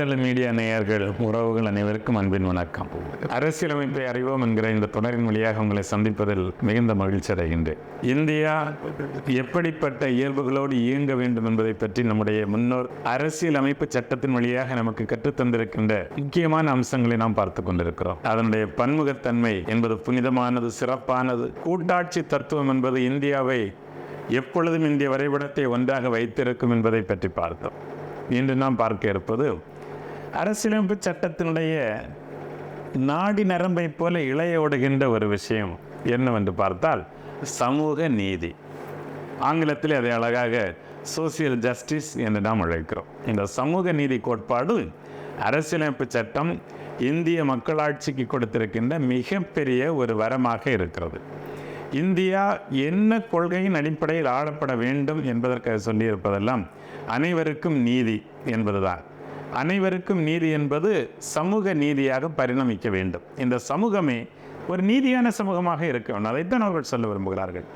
மின்னந்தள media நேயர்கள் உறவுகள் அனைவருக்கும் அன்பின் வணக்கம். அரசியலமைப்பை அறிவோம் என்கிற இந்த தொடரின் வழியாக உங்களை சந்திப்பதில் மிகுந்த மகிழ்ச்சி அடைகின்றேன். இந்தியா எப்படிப்பட்ட இயல்புகளோடு இயங்க வேண்டும் என்பதை பற்றி நம்முடைய முன்னோர் அரசியலமைப்பு சட்டத்தின் வழியாக நமக்கு கற்றுத்தந்திருக்கின்ற முக்கியமான அம்சங்களை நாம் பார்த்து கொண்டிருக்கிறோம். அதனுடைய பன்முகத்தன்மை என்பது புனிதமானது சிறப்பானது. கூட்டாட்சி தத்துவம் என்பது இந்தியாவை எப்பொழுதும் இந்திய வரைபடத்தை ஒன்றாக வைத்திருக்கும் என்பதை பற்றி பார்த்தோம். இன்று நாம் பார்க்க இருப்பது அரசியலமைப்பு சட்டத்தினுடைய நாடி நரம்பை போல இளையோடுகின்ற ஒரு விஷயம் என்னவென்று பார்த்தால் சமூக நீதி. ஆங்கிலத்தில் அதை அழகாக சோசியல் ஜஸ்டிஸ் என்று நாம் அழைக்கிறோம். இந்த சமூக நீதி கோட்பாடு அரசியலமைப்பு சட்டம் இந்திய மக்களாட்சிக்கு கொடுத்திருக்கின்ற மிகப்பெரிய ஒரு வரமாக இருக்கிறது. இந்தியா என்ன கொள்கையின் அடிப்படையில் ஆளப்பட வேண்டும் என்பதற்காக சொல்லியிருப்பதெல்லாம் அனைவருக்கும் நீதி என்பதுதான். அனைவருக்கும் நீதி என்பது சமூக நீதியாக பரிணமிக்க வேண்டும். இந்த சமூகமே ஒரு நீதியான சமூகமாக இருக்க வேண்டும் அதைத்தான் அவர்கள் சொல்ல விரும்புகிறார்கள்.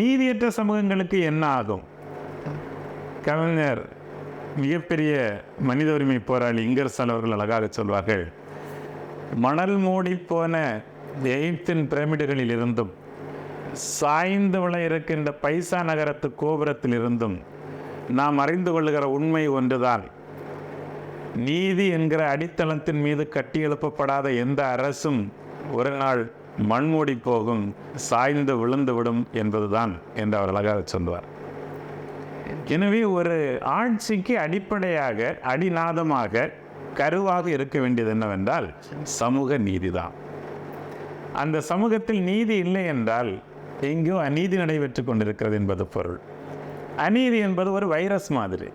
நீதியற்ற சமூகங்களுக்கு என்ன ஆகும்? கவிஞர் மிகப்பெரிய மனித உரிமை போராளி இங்கர்சல் அவர்கள் அழகாக சொல்வார்கள் மணல் மூடி போன எகிப்தின் பிரமிடுகளில் இருந்தும் சாய்ந்து விழ இருக்கின்ற பைசா நகரத்து கோபுரத்தில் இருந்தும் நாம் அறிந்து கொள்ளுகிற உண்மை ஒன்றுதான். நீதி என்கிற அடித்தளத்தின் மீது கட்டி எழுப்பப்படாத எந்த அரசும் ஒரு நாள் மண்மூடி போகும் சாய்ந்து விழுந்து விடும் என்பதுதான் என்று அவர் அழகாக சொல்வார் எனவே ஒரு ஆட்சிக்கு அடிப்படையாக அடிநாதமாக கருவாக இருக்க வேண்டியது என்னவென்றால் சமூக நீதிதான் அந்த சமூகத்தில் நீதி இல்லை என்றால் எங்கேயோ அநீதி நடைபெற்று கொண்டிருக்கிறது என்பது பொருள். அநீதி என்பது ஒரு வைரஸ் மாதிரி.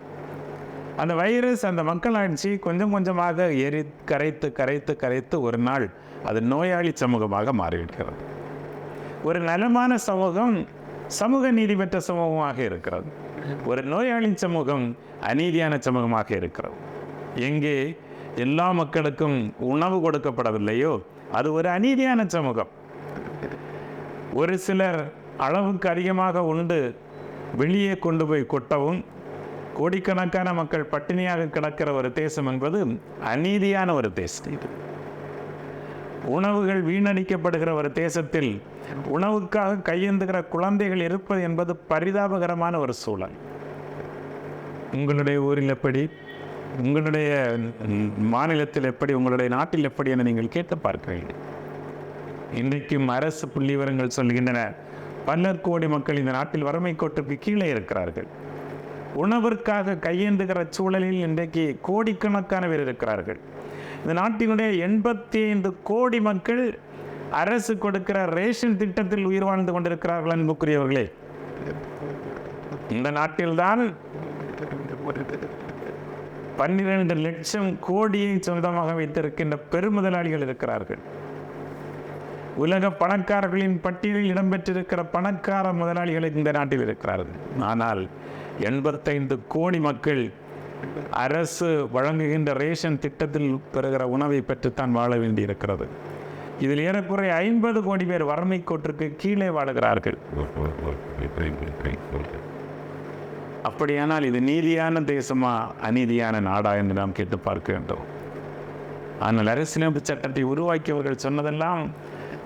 அந்த வைரஸ் அந்த மக்களாட்சி கொஞ்சம் கொஞ்சமாக எரி கரைத்து கரைத்து கரைத்து ஒரு நாள் அது நோயாளி சமூகமாக மாறிவிடுகிறது. ஒரு நலமான சமூகம் சமூக நீதி பெற்ற சமூகமாக இருக்கிறது. ஒரு நோயாளி சமூகம் அநீதியான சமூகமாக இருக்கிறது. எங்கே எல்லா மக்களுக்கும் உணவு கொடுக்கப்படவில்லையோ அது ஒரு அநீதியான சமூகம். ஒரு சிலர் அளவுக்கு அதிகமாக உண்டு வெளியே கொண்டு போய் கொட்டவும் கோடிக்கணக்கான மக்கள் பட்டினியாக கிடக்கிற ஒரு தேசம் என்பது அநீதியான ஒரு தேசம் இது. உணவுகள் வீணடிக்கப்படுகிற ஒரு தேசத்தில் உணவுக்காக கையேந்துகிற குழந்தைகள் இருப்பது என்பது பரிதாபகரமான ஒரு சூழல். உங்களுடைய ஊரில் எப்படி உங்களுடைய மாநிலத்தில் எப்படி உங்களுடைய நாட்டில் எப்படி என நீங்கள் கேட்டு பார்க்கிறீர்கள் இன்றைக்கும் அரசு புள்ளி விவரங்கள் சொல்கின்றன. பல்லர் கோடி மக்கள் இந்த நாட்டில் வறுமை கோட்டுக்கு கீழே இருக்கிறார்கள். உணவிற்காக கையேந்துகிற சூழலில் இன்றைக்கு கோடிக்கணக்கான பேர் இருக்கிறார்கள். இந்த நாட்டினுடைய எண்பத்தி ஐந்து கோடி மக்கள் அரசு கொடுக்கிற ரேஷன் திட்டத்தில் உயிர் வாழ்ந்து கொண்டிருக்கிறார்கள் அன்புக்குரியவர்களே. இந்த நாட்டில்தான் பன்னிரண்டு லட்சம் கோடியை சொந்தமாக வைத்திருக்கின்ற பெருமுதலாளிகள் இருக்கிறார்கள். உலக பணக்காரர்களின் பட்டியலில் இடம்பெற்றிருக்கிற பணக்கார முதலாளிகள் இந்த நாட்டில் இருக்கிறார்கள். ஆனால் எண்பத்தைந்து கோடி மக்கள் அரசு வழங்குகின்ற ரேஷன் திட்டத்தில் பெறுகிற உணவை பெற்றுத்தான் வாழ வேண்டியிருக்கிறது. இதில் ஏறக்குறைய ஐம்பது கோடி பேர் வறுமை கோட்டிற்கு கீழே வாழுகிறார்கள். அப்படியானால் இது நீதியான தேசமா அநீதியான நாடா என்று நாம் கேட்டு பார்க்க வேண்டும். ஆனால் அரசியலமைப்பு சட்டத்தை உருவாக்கியவர்கள் சொன்னதெல்லாம்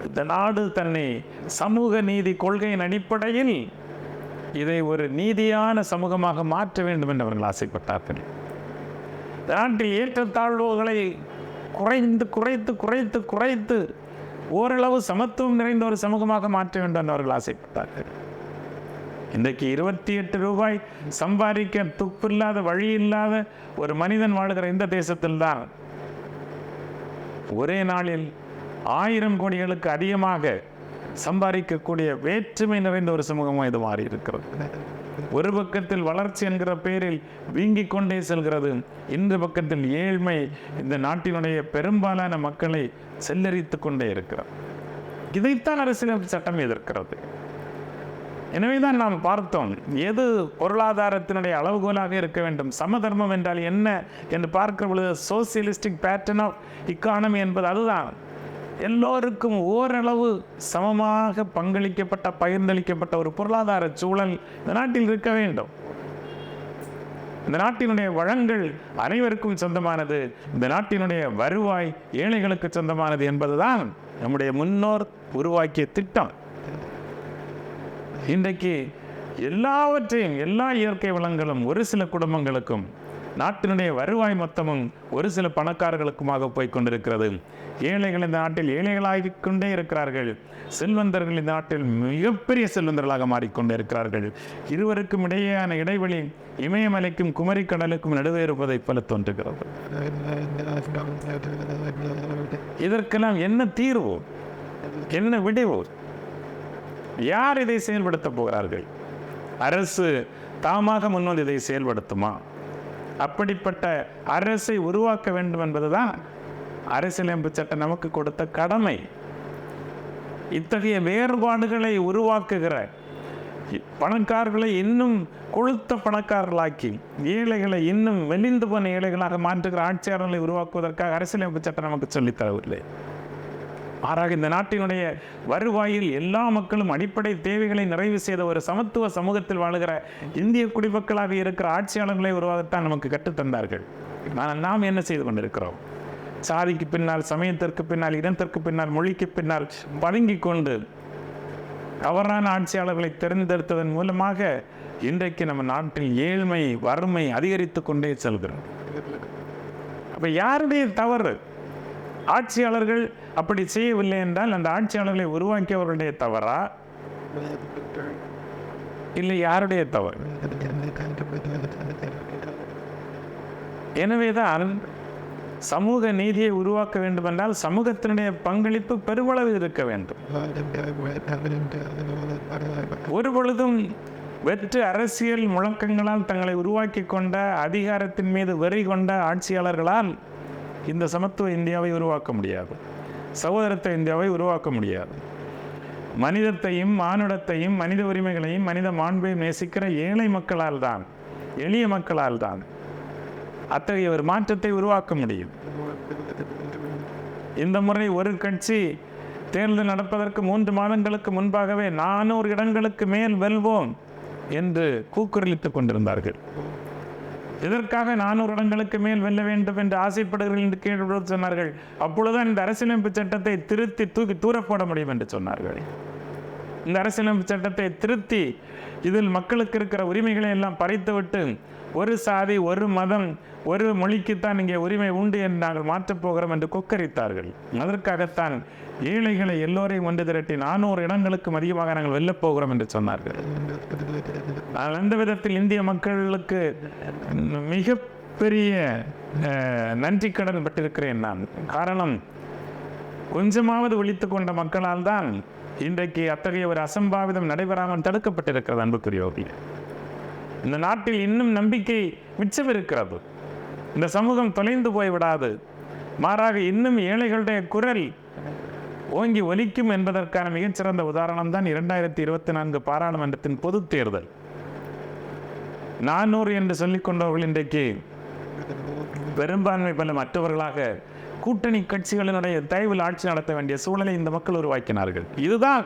இந்த நாடு தன்னை சமூக நீதி கொள்கையின் அடிப்படையில் இதை ஒரு நீதியான சமூகமாக மாற்ற வேண்டும் என்று அவர்கள் ஆசைப்பட்டார்கள். நாட்டில் ஏற்றத்தாழ்வுகளை குறைந்து குறைத்து குறைத்து குறைத்து ஓரளவு சமத்துவம் நிறைந்த ஒரு சமூகமாக மாற்ற வேண்டும் என்று அவர்கள் ஆசைப்பட்டார்கள். இன்றைக்கு இருபத்தி எட்டு ரூபாய் சம்பாதிக்க துப்பில்லாத வழி இல்லாத ஒரு மனிதன் வாழுகிற இந்த தேசத்தில்தான் ஒரே நாளில் ஆயிரம் கோடிகளுக்கு அதிகமாக சம்பாதிக்கக்கூடிய வேற்றுமை நிறைந்த ஒரு சமூகமாக இது மாறி இருக்கிறது. ஒரு பக்கத்தில் வளர்ச்சி என்கிற பெயரில் வீங்கிக் கொண்டே செல்கிறது. இந்த பக்கத்தில் ஏழ்மை இந்த நாட்டினுடைய பெரும்பாலான மக்களை செல்லரித்து கொண்டே இருக்கிறது. இதைத்தான் அரசியலமைப்பு சட்டம் எதிர்க்கிறது. எனவே தான் நாம் பார்த்தோம் எது பொருளாதாரத்தினுடைய அளவுகோலாக இருக்க வேண்டும் சமதர்மம் என்றால் என்ன என்று பார்க்கிற பொழுது சோசியலிஸ்டிக் பேட்டர்ன் ஆஃப் இக்கானமி என்பது அதுதான். எல்லோருக்கும் ஓரளவு சமமாக பங்களிக்கப்பட்ட பகிர்ந்தளிக்கப்பட்ட ஒரு பொருளாதார சூழல் இந்த நாட்டில் இருக்க வேண்டும். இந்த நாட்டினுடைய வளங்கள் அனைவருக்கும் சொந்தமானது. இந்த நாட்டினுடைய வருவாய் ஏழைகளுக்கு சொந்தமானது என்பதுதான் நம்முடைய முன்னோர் உருவாக்கிய திட்டம். இன்றைக்கு எல்லாவற்றையும் எல்லா இயற்கை வளங்களும் ஒரு சில குடும்பங்களுக்கும் நாட்டினுடைய வருவாய் மொத்தமும் ஒரு சில பணக்காரர்களுக்குமாக போய் கொண்டிருக்கிறது ஏழைகள் இந்த நாட்டில் ஏழைகளாக கொண்டே இருக்கிறார்கள். செல்வந்தர்கள் இந்த நாட்டில் மிகப்பெரிய செல்வந்தர்களாக மாறிக்கொண்டே இருக்கிறார்கள். இருவருக்கும் இடையேயான இடைவெளி இமயமலைக்கும் குமரி கடலுக்கும் நடுவே இருப்பதை போல தோன்றுகிறது. இதற்கெல்லாம் என்ன தீர்வு? என்ன விடைவு? யார் இதை செயல்படுத்த போகிறார்கள்? அரசு தாமாக முன்வந்து இதை செயல்படுத்துமா? அப்படிப்பட்ட அரசை உருவாக்க வேண்டும் என்பதுதான் அரசியலமைப்பு சட்டம் நமக்கு கொடுத்த கடமை. இத்தகைய வேறுபாடுகளை உருவாக்குகிற பணக்காரர்களை இன்னும் கொழுத்த பணக்காரர்களாக்கி ஏழைகளை இன்னும் வெளிந்து போன ஏழைகளாக மாற்றுகிற ஆட்சியாளர்களை உருவாக்குவதற்காக அரசியலமைப்பு சட்டம் நமக்கு சொல்லித்தரவில்லை மாறாக இந்த நாட்டினுடைய வருவாயில் எல்லா மக்களும் அடிப்படை தேவைகளை நிறைவு செய்த ஒரு சமத்துவ சமூகத்தில் வாழுகிற இந்திய குடிமக்களாக இருக்கிற ஆட்சியாளர்களை உருவாகத்தான் நமக்கு கற்றுத்தந்தார்கள் ஆனால் நாம் என்ன செய்து கொண்டிருக்கிறோம்? சாதிக்கு பின்னால் சமயத்திற்கு பின்னால் இனத்திற்கு பின்னால் மொழிக்கு பின்னால் பதுங்கிக் கொண்டு தவறான ஆட்சியாளர்களை தேர்ந்தெடுத்ததன் மூலமாக இன்றைக்கு நம்ம நாட்டில் ஏழ்மை வறுமை அதிகரித்து கொண்டே செல்கிறோம் அப்போ யாருடைய தவறு? ஆட்சியாளர்கள் அப்படி செய்யவில்லை என்றால் அந்த ஆட்சியாளர்களை உருவாக்கியவர்களுடைய தவறா? இல்லை யாருடைய தவறு? எனவேதான் சமூக நீதியை உருவாக்க வேண்டும் என்றால் சமூகத்தினுடைய பங்களிப்பு பெருமளவு இருக்க வேண்டும். ஒரு பொழுதும் வெற்று அரசியல் முழக்கங்களால் தங்களை உருவாக்கி கொண்ட அதிகாரத்தின் மீது வெறி கொண்ட ஆட்சியாளர்களால் இந்த சமத்துவ இந்தியாவை உருவாக்க முடியாது. சகோதரத்துவ இந்தியாவை உருவாக்க முடியாது. மனிதத்தையும் மானுடத்தையும் மனித உரிமைகளையும் மனித மாண்பையும் நேசிக்கிற ஏழை மக்களால் தான் எளிய மக்களால் தான் அத்தகைய ஒரு மாற்றத்தை உருவாக்க முடியும். இந்த முறை ஒரு கட்சி தேர்தல் நடப்பதற்கு மூன்று மாதங்களுக்கு முன்பாகவே நானூறு இடங்களுக்கு மேல் வெல்வோம் என்று கூக்குரலித்துக் கொண்டிருந்தார்கள். இதற்காக நானூறு இடங்களுக்கு மேல் வெல்ல வேண்டும் என்று ஆசைப்படுகிறீர்கள் என்று கேட்டு சொன்னார்கள். அப்பொழுதுதான் இந்த அரசியலமைப்பு சட்டத்தை திருத்தி தூக்கி தூரப்போட முடியும் என்று சொன்னார்கள். இந்த அரசியலமைப்பு சட்டத்தை திருத்தி இதில் மக்களுக்கு இருக்கிற உரிமைகளை எல்லாம் பறித்துவிட்டு ஒரு சாதி ஒரு மதம் ஒரு மொழிக்குத்தான் இங்கே உரிமை உண்டு என்று நாங்கள் மாற்றப் போகிறோம் என்று கொக்கரித்தார்கள். அதற்காகத்தான் ஏழைகளை எல்லோரையும் ஒன்று திரட்டி நானூறு இடங்களுக்கும் அதிகமாக நாங்கள் வெல்லப் போகிறோம் என்று சொன்னார்கள். நான் அந்த விதத்தில் இந்திய மக்களுக்கு மிக அஹ், நன்றி கடன் பட்டிருக்கிறேன் நான். காரணம் கொஞ்சமாவது ஒழித்து கொண்ட மக்களால் தான் இன்றைக்கு அத்தகைய ஒரு அசம்பாவிதம் நடைபெறாமல் தடுக்கப்பட்டிருக்கிறது அன்புக்குரியோகி இந்த நாட்டில் இன்னும் நம்பிக்கை மிச்சம் இருக்கிறது இந்த சமூகம் தொலைந்து போய் விடாது மாறாக இன்னும் ஏழைகளுடைய குரல் ஓங்கி ஒலிக்கும் என்பதற்கான மிகச்சிறந்த உதாரணம் தான் இரண்டாயிரத்தி இருபத்தி நான்கு பாராளுமன்றத்தின் பொதுத் தேர்தல். நானூறு என்று சொல்லிக் கொண்டவர்கள் இன்றைக்கு பெரும்பான்மை பல மற்றவர்களாக கூட்டணி கட்சிகளினுடைய தயவில் ஆட்சி நடத்த வேண்டிய சூழலை இந்த மக்கள் உருவாக்கினார்கள். இதுதான்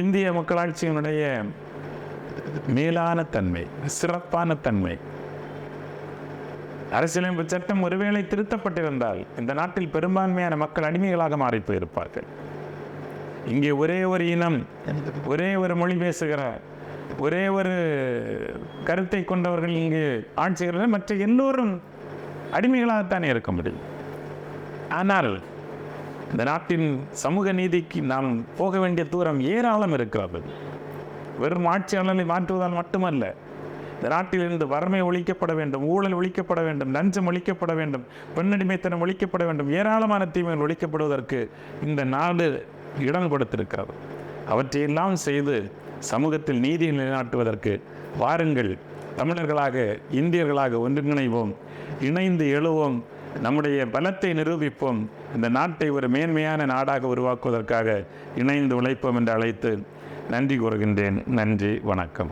இந்திய மக்களாட்சியினுடைய மேலான தன்மை சிறப்பான தன்மை. அரசியலமைப்பு சட்டம் ஒருவேளை திருத்தப்பட்டிருந்தால் இந்த நாட்டில் பெரும்பான்மையான மக்கள் அடிமைகளாக மாறி போயிருப்பார்கள். இங்கே ஒரே ஒரு இனம் ஒரே ஒரு மொழி பேசுகிற ஒரே ஒரு கருத்தை கொண்டவர்கள் இங்கு ஆட்சிகள் மற்ற எல்லோரும் அடிமைகளாகத்தானே இருக்க முடியும். ஆனால் இந்த நாட்டின் சமூக நீதிக்கு நாம் போக வேண்டிய தூரம் ஏராளம் இருக்கிறது. வெறும் ஆட்சியாளர்களை மாற்றுவதால் மட்டுமல்ல இந்த நாட்டிலிருந்து வறுமை ஒழிக்கப்பட வேண்டும் ஊழல் ஒழிக்கப்பட வேண்டும் லஞ்சம் ஒழிக்கப்பட வேண்டும் பெண்ணடிமைத்தனம் ஒழிக்கப்பட வேண்டும் ஏராளமான தீமைகள் ஒழிக்கப்படுவதற்கு இந்த நாடு இடம் கொடுத்திருக்கிறது அவற்றையெல்லாம் செய்து சமூகத்தில் நீதியை நிலைநாட்டுவதற்கு வாருங்கள். தமிழர்களாக இந்தியர்களாக ஒன்றிணைவோம். இணைந்து எழுவோம். நம்முடைய பலத்தை நிரூபிப்போம். இந்த நாட்டை ஒரு மேன்மையான நாடாக உருவாக்குவதற்காக இணைந்து உழைப்போம் என்று அழைத்து நன்றி கூறுகின்றேன். நன்றி வணக்கம்.